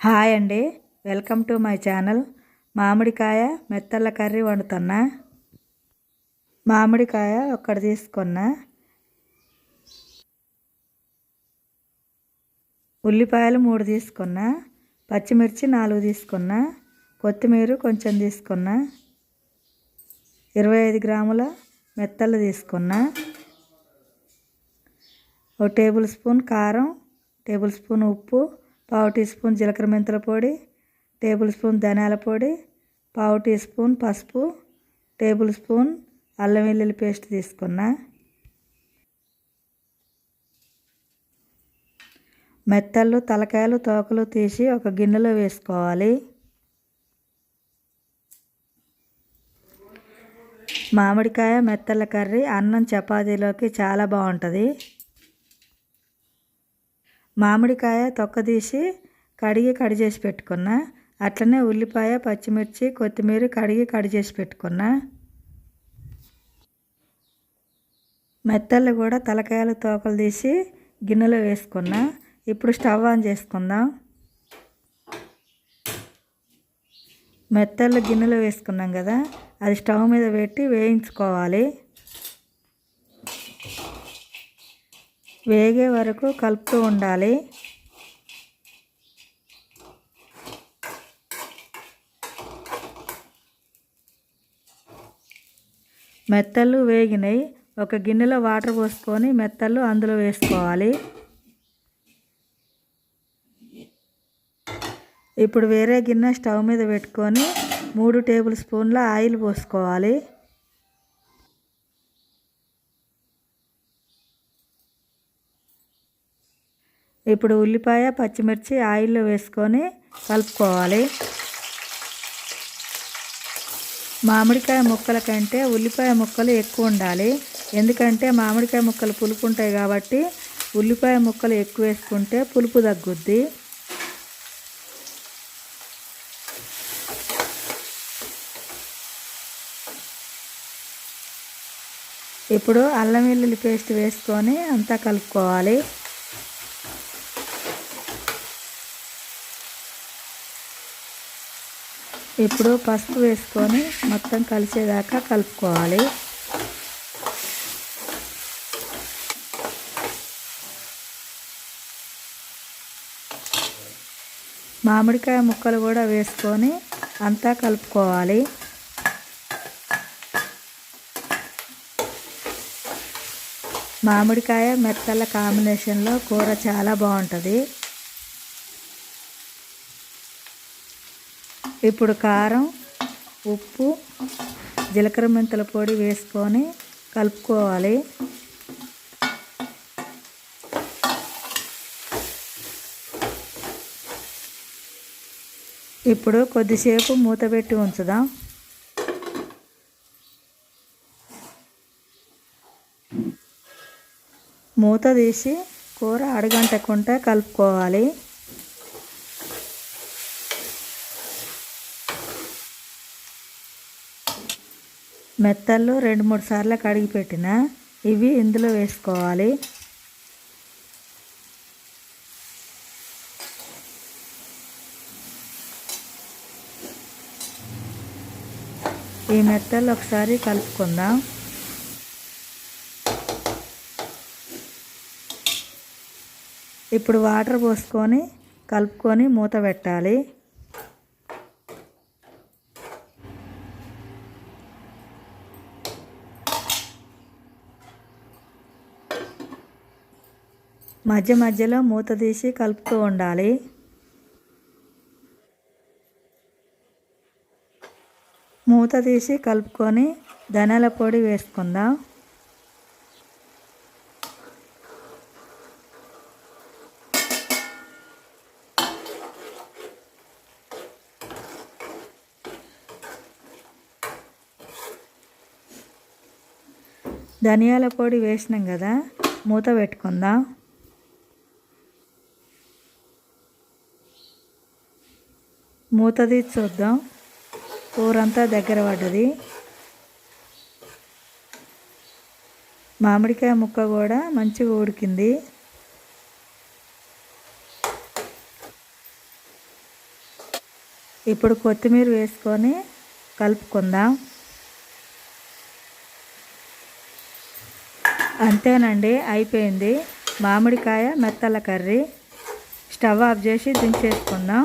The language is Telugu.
హాయ్ అండి. Welcome to my channel. మామిడికాయ మెత్తల కర్రీ వండుతున్నా. మామిడికాయ ఒక్కటి తీసుకున్నా. ఉల్లిపాయలు మూడు తీసుకున్నా. పచ్చిమిర్చి నాలుగు తీసుకున్నా. కొత్తిమీర కొంచెం తీసుకున్నా. ఇరవై ఐదు గ్రాముల మెత్తలు తీసుకున్నా. ఒక టేబుల్ స్పూన్ కారం టేబుల్ స్పూన్ ఉప్పు పావు టీ స్పూన్ జీలకర్ర మెంతుల పొడి టేబుల్ స్పూన్ ధనియాల పొడి పావు టీ స్పూన్ పసుపు టేబుల్ స్పూన్ అల్లం వెల్లుల్లి పేస్ట్ తీసుకున్నా. మెత్తళ్ళు తలకాయలు తోకలు తీసి ఒక గిన్నెలో వేసుకోవాలి. మామిడికాయ మెత్తల కర్రీ అన్నం చపాతీలోకి చాలా బాగుంటుంది. మామిడికాయ తొక్క తీసి కడిగి కడి చేసి పెట్టుకున్నా అట్లనే ఉల్లిపాయ పచ్చిమిర్చి కొత్తిమీర కడిగి కడి చేసి పెట్టుకున్నా. మెత్తలు కూడా తలకాయలు తోకలు తీసి గిన్నెలో వేసుకున్నా. ఇప్పుడు స్టవ్ ఆన్ చేసుకుందాం. మెత్తలు గిన్నెలో వేసుకున్నాం కదా అది స్టవ్ మీద పెట్టి వేయించుకోవాలి. వేగే వరకు కలుపుతూ ఉండాలి. మెత్తలు వేగినాయి. ఒక గిన్నెలో వాటర్ పోసుకొని మెత్తలు అందులో వేసుకోవాలి. ఇప్పుడు వేరే గిన్నె స్టవ్ మీద పెట్టుకొని మూడు టేబుల్ స్పూన్ల ఆయిల్ పోసుకోవాలి. ఇప్పుడు ఉల్లిపాయ పచ్చిమిర్చి ఆయిల్లో వేసుకొని కలుపుకోవాలి. మామిడికాయ ముక్కల కంటే ఉల్లిపాయ ముక్కలు ఎక్కువ ఉండాలి. ఎందుకంటే మామిడికాయ ముక్కలు పులుపు ఉంటాయి కాబట్టి ఉల్లిపాయ ముక్కలు ఎక్కువ వేసుకుంటే పులుపు తగ్గుద్ది. ఇప్పుడు అల్లం వెల్లుల్లి పేస్ట్ వేసుకొని అంతా కలుపుకోవాలి. ఇప్పుడు పసుపు వేసుకొని మొత్తం కలిసేదాకా కలుపుకోవాలి. మామిడికాయ ముక్కలు కూడా వేసుకొని అంతా కలుపుకోవాలి. మామిడికాయ మెత్తల కాంబినేషన్లో కూర చాలా బాగుంటుంది. ఇప్పుడు కారం ఉప్పు జీలకర్ర మెంతుల పొడి వేసుకొని కలుపుకోవాలి. ఇప్పుడు కొద్దిసేపు మూత పెట్టి ఉంచుదాం. మూత తీసి కూర అడగంటకుంటే కలుపుకోవాలి. మెత్తళ్ళు రెండు మూడు సార్లు కడిగి పెట్టిన ఇవి ఇందులో వేసుకోవాలి. ఈ మెత్తలు ఒకసారి కలుపుకుందాం. ఇప్పుడు వాటర్ పోసుకొని కలుపుకొని మూత పెట్టాలి. మధ్య మధ్యలో మూత తీసి కలుపుతూ ఉండాలి. మూత తీసి కలుపుకొని ధనియాల పొడి వేసుకుందాం. ధనియాల పొడి వేసినాం కదా మూత పెట్టుకుందాం. మూత తీసి చూద్దాం. ఊరంతా దగ్గర పడ్డది. మామిడికాయ ముక్క కూడా మంచిగా ఉడికింది. ఇప్పుడు కొత్తిమీర వేసుకొని కలుపుకుందాం. అంతేనండి అయిపోయింది. మామిడికాయ మెత్తల కర్రీ. స్టవ్ ఆఫ్ చేసి దించేసుకుందాం.